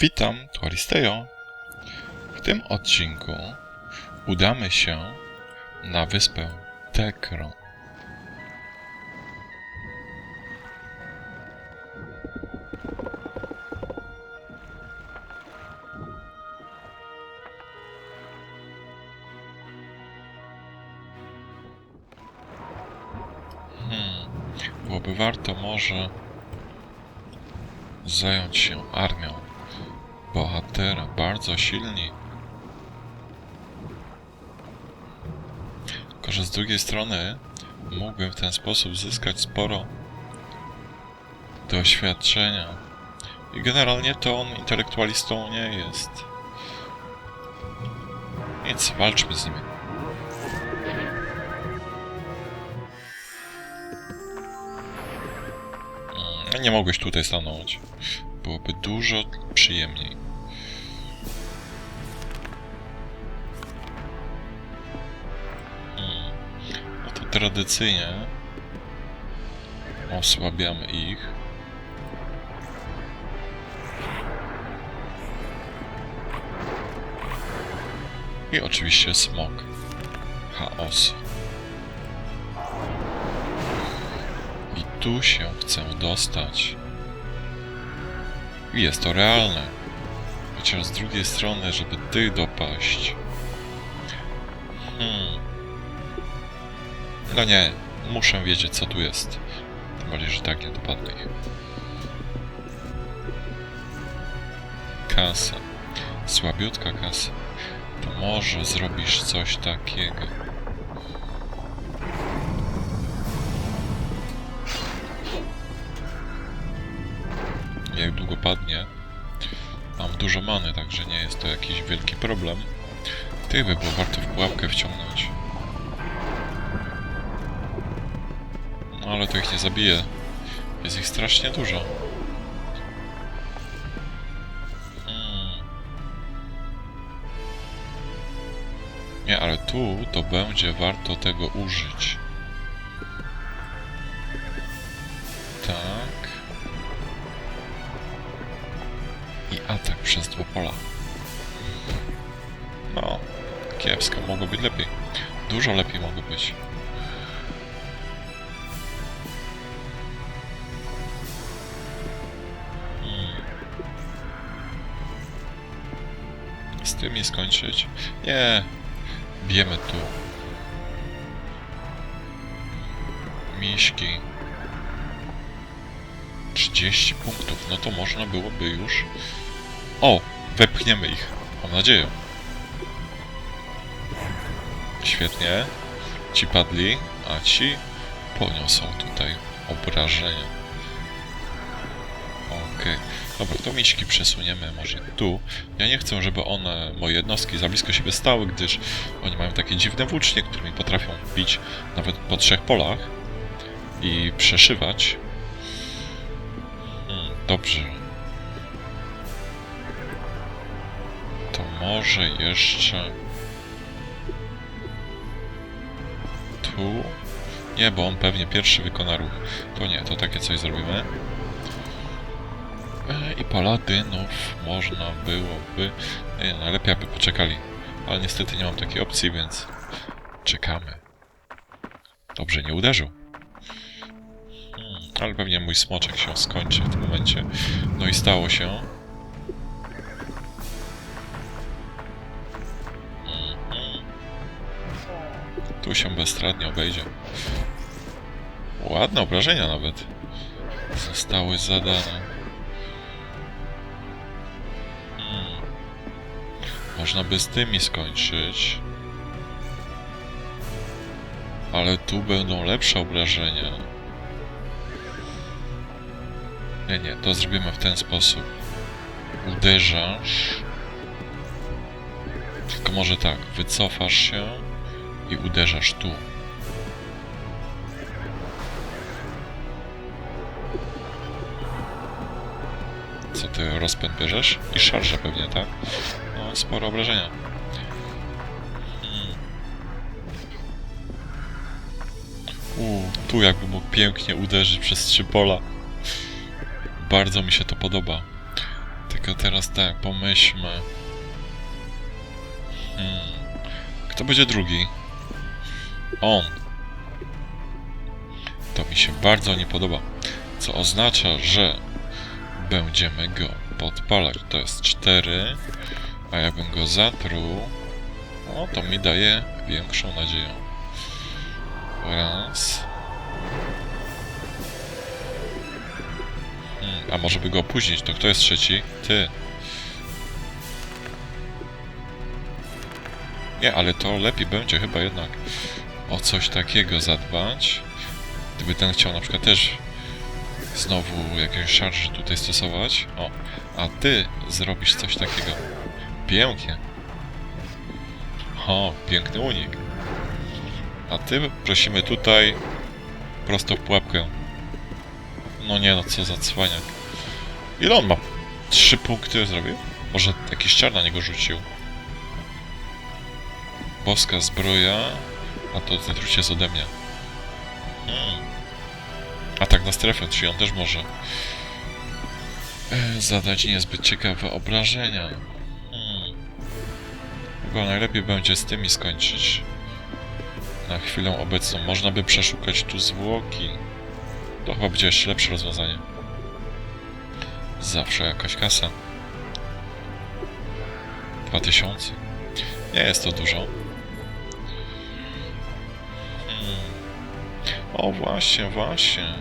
Witam, tu. W tym odcinku udamy się na wyspę Tekro. Hmm, byłoby warto może zająć się armią bohatera, bardzo silni. Tylko, że z drugiej strony mógłbym w ten sposób zyskać sporo doświadczenia. I generalnie to on intelektualistą nie jest. Nic, walczmy z nim. Mm, Nie mogłeś tutaj stanąć. Byłoby dużo przyjemniej. Tradycyjnie osłabiamy ich. I oczywiście smok. Chaos. I tu się chcę dostać. I jest to realne. Chociaż z drugiej strony, żeby tych dopaść. Hmm. No nie, muszę wiedzieć co tu jest. Tym bardziej, że tak nie dopadnę. Kasa. Słabiutka kasa. To może zrobisz coś takiego. jak długo padnie. Mam dużo many, także nie jest to jakiś wielki problem. Tych by było warto w pułapkę wciągnąć. Ale to ich nie zabije. Jest ich strasznie dużo. Hmm. Nie, ale tu to będzie warto tego użyć. Tak. i atak przez dwa pola. No, kiepsko, mogło być lepiej. Dużo lepiej mogło być. Z tym nie skończyć? Nie. Bijemy tu. Miśki. 30 punktów, no to można byłoby już... O! Wepchniemy ich, mam nadzieję. Świetnie. Ci padli, a ci poniosą tutaj obrażenia. Okej. Dobra, to miśki przesuniemy może tu. Ja nie chcę, żeby one, moje jednostki, za blisko siebie stały, gdyż oni mają takie dziwne włócznie, którymi potrafią bić nawet po trzech polach i przeszywać Hmm, Dobrze. To może jeszcze... Tu? Nie, bo on pewnie pierwszy wykona ruch. To nie, to takie coś zrobimy. I paladynów można byłoby... Nie, najlepiej aby poczekali. Ale niestety nie mam takiej opcji, więc... Czekamy. Dobrze, nie uderzył. Hmm, ale pewnie mój smoczek się skończy w tym momencie. No i stało się. Mhm. Tu się bezstradnie obejdzie. Ładne obrażenia nawet. Zostały zadane. Można by z tymi skończyć. Ale tu będą lepsze obrażenia. Nie, nie, to zrobimy w ten sposób. Uderzasz. Tylko może tak, wycofasz się i uderzasz tu. Co ty rozpęd bierzesz? I szarżę pewnie, tak? Sporo obrażenia. Hmm. U, tu jakby mógł pięknie uderzyć przez trzy pola. Bardzo mi się to podoba. Tylko teraz tak, pomyślmy. Hmm. Kto będzie drugi? On. To mi się bardzo nie podoba. Co oznacza, że będziemy go podpalać. To jest 4. A jakbym go zatruł, no to mi daje większą nadzieję. Raz. Hmm, a może by go opóźnić? To kto jest trzeci? Ty. Nie, ale to lepiej będzie chyba jednak o coś takiego zadbać. Gdyby ten chciał na przykład też znowu jakieś szarże tutaj stosować. O, a ty zrobisz coś takiego. Pięknie. O, piękny unik. A ty prosimy tutaj prosto w pułapkę. No nie no, co za cwaniak. Ile on ma? Trzy punkty zrobił? Może jakiś czar na niego rzucił? Boska zbroja, a to zatrucie jest ode mnie. Hmm. Atak na strefę, czyli on też może e, zadać niezbyt ciekawe obrażenia. Chyba najlepiej będzie z tymi skończyć. Na chwilę obecną można by przeszukać tu zwłoki. To chyba będzie jeszcze lepsze rozwiązanie. Zawsze jakaś kasa. 2000. Nie jest to dużo. Hmm. O właśnie, właśnie.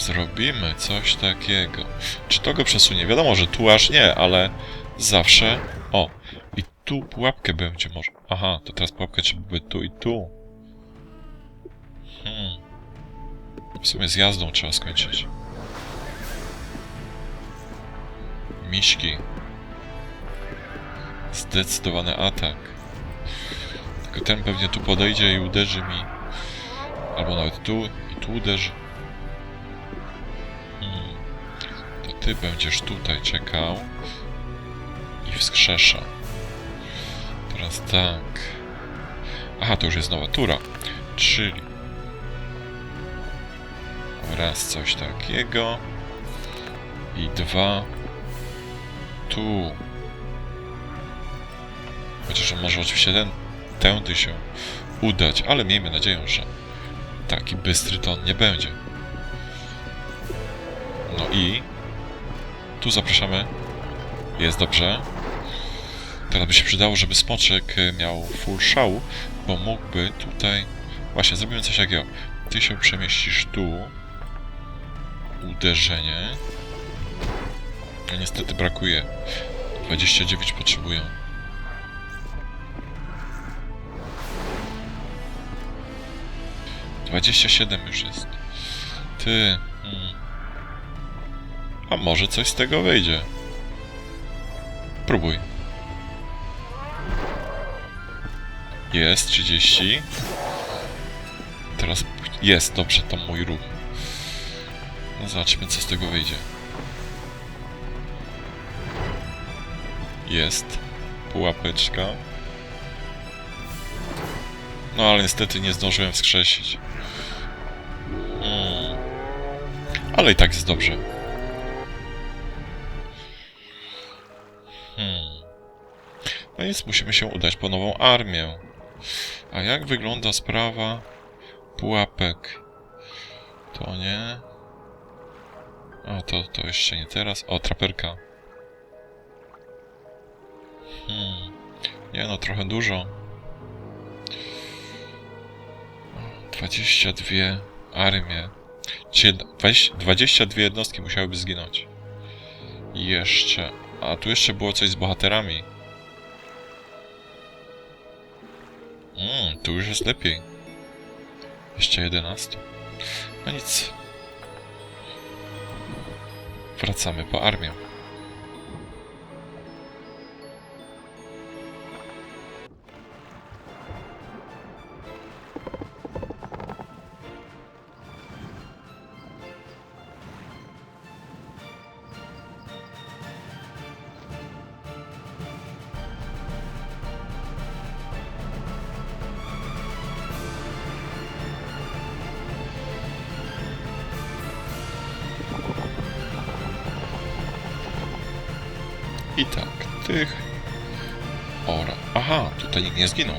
Zrobimy coś takiego. Czy to go przesunie? Wiadomo, że tu aż nie, ale zawsze... O, i tu pułapkę będzie może. Aha, to teraz pułapkę trzeba by tu i tu. Hmm. W sumie z jazdą trzeba skończyć. Miśki. Zdecydowany atak. Tylko ten pewnie tu podejdzie i uderzy mi. Albo nawet tu i tu uderzy. Ty będziesz tutaj czekał i wskrzesza. Teraz tak. Aha, to już jest nowa tura. Czyli raz coś takiego i dwa tu. Chociaż może oczywiście ten, tędy się udać, ale miejmy nadzieję, że taki bystry to on nie będzie. No i tu zapraszamy. Jest dobrze. Teraz by się przydało, żeby smoczek e, miał full szału, bo mógłby tutaj... Właśnie, zrobimy coś takiego. Ty się przemieścisz tu. Uderzenie. No niestety brakuje. 29 potrzebują. Dwadzieścia siedem już jest. Ty. A może coś z tego wyjdzie? Próbuj. Jest 30. Teraz jest dobrze, to mój ruch. No zobaczmy co z tego wyjdzie. Jest. Pułapeczka. No ale niestety nie zdążyłem wskrzesić. Hmm. Ale i tak jest dobrze. Nic, musimy się udać po nową armię. A jak wygląda sprawa pułapek? To nie. O, to, to jeszcze nie teraz. O, traperka. Hmm. Nie no, trochę dużo. 22 armie. Czyli 20 22 jednostki musiałyby zginąć. Jeszcze. A tu jeszcze było coś z bohaterami. Mm, tu już jest lepiej. Jeszcze 11. No nic. Wracamy po armię. I tak, tych... Ora. Aha, tutaj nikt nie zginął.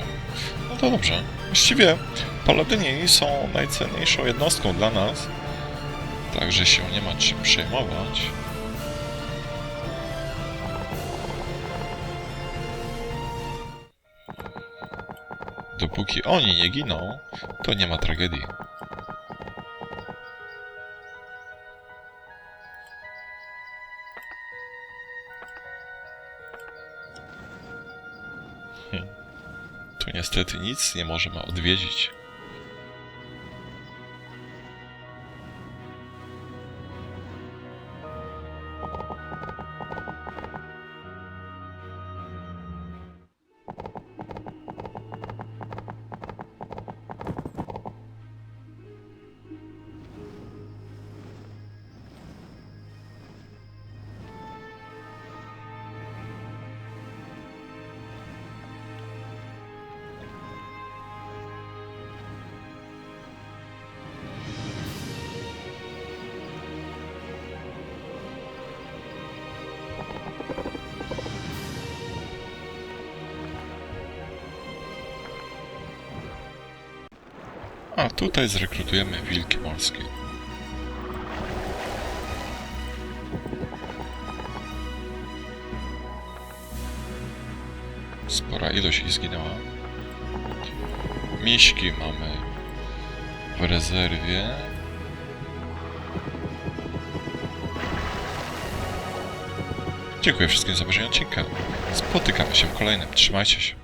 No to dobrze. Właściwie paladyni są najcenniejszą jednostką dla nas. Także się nie ma czym przejmować. Dopóki oni nie giną, to nie ma tragedii. Niestety nic nie możemy odwiedzić. A tutaj zrekrutujemy wilki morskie. Spora ilość ich zginęła. Miśki mamy w rezerwie. Dziękuję wszystkim za obejrzenie odcinka. Spotykamy się w kolejnym. Trzymajcie się.